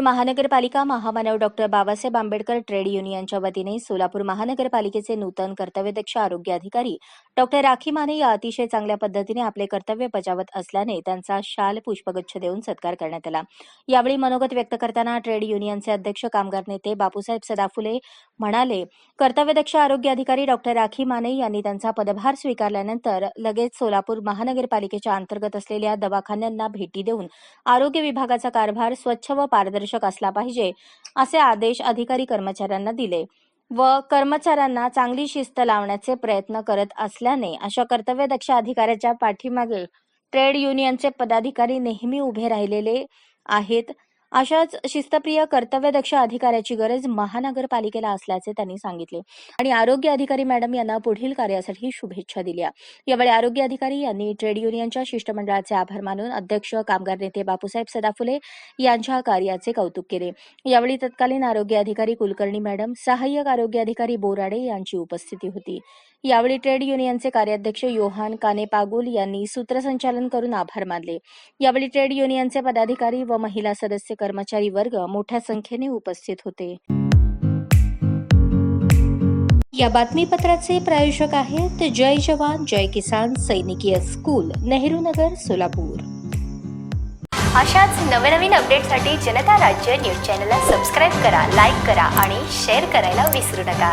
सोलापूर महानगरपालिका महामानव doctor Babasaheb Ambedkar trade युनियनच्या वतीने सोलापूर महानगरपालिकेचे नूतन कर्तव्यदक्ष आरोग्य अधिकारी डॉक्टर राखी माने या अतिशय चांगल्या पद्धतीने आपले कर्तव्य बजावत असल्याने त्यांचा शाल पुष्पगुच्छ देऊन सत्कार करण्यात आला. यावेळी मनोगत व्यक्त करताना ट्रेड युनियनचे अध्यक्ष कामगार नेते बापूसाहेब सदाफुले म्हणाले कर्तव्यदक्ष आरोग्य अधिकारी डॉक्टर राखी माने यांनी त्यांचा पदभार स्वीकारल्यानंतर लगेच सोलापूर महानगरपालिकेच्या अंतर्गत असलेल्या दवाखान्यांना भेटी देऊन आरोग्य विभागाचा कारभार स्वच्छ व पारदर्शक असला पाहिजे असे आदेश अधिकारी कर्मचाऱ्यांना दिले. व कर्मचाऱ्यांना चांगली शिस्त लावण्याचे प्रयत्न करत असल्याने अशा कर्तव्यदक्ष अधिकाऱ्याच्या पाठीमागे ट्रेड युनियनचे पदाधिकारी नेहमी उभे राहिलेले आहेत. अशाच शिस्तप्रिय कर्तव्यदक्ष अधिकाऱ्याची गरज महानगरपालिकेला असल्याचे त्यांनी सांगितले. आणि आरोग्य अधिकारी मॅडम यांना पुढील कार्यासाठी शुभेच्छा दिल्या. यावेळी आरोग्य अधिकारी यांनी ट्रेड युनियनच्या शिष्टमंडळाचे आभार मानून अध्यक्ष कामगार नेते बापूसाहेब सदाफुले यांच्या कार्याचे कौतुक केले. यावेळी तत्कालीन आरोग्य अधिकारी कुलकर्णी मॅडम सहाय्यक आरोग्य अधिकारी बोराडे यांची उपस्थिती होती. यावेळी ट्रेड युनियनचे कार्याध्यक्ष योहान काने पागुल यांनी सूत्रसंचालन करून आभार मानले. यावेळी ट्रेड युनियनचे पदाधिकारी व महिला सदस्य कर्मचारी वर्ग मोठ्या संख्येने उपस्थित होते. या बातमीपत्राचे प्रायोजक आहेत जय जवान जय किसान सैनिकीय स्कूल नेहरू नगर सोलापूर. अशाच नवनवीन अपडेटसाठी जनता राज्य न्यूज चॅनलला सबस्क्राईब करा लाईक करा आणि शेअर करायला विसरू नका.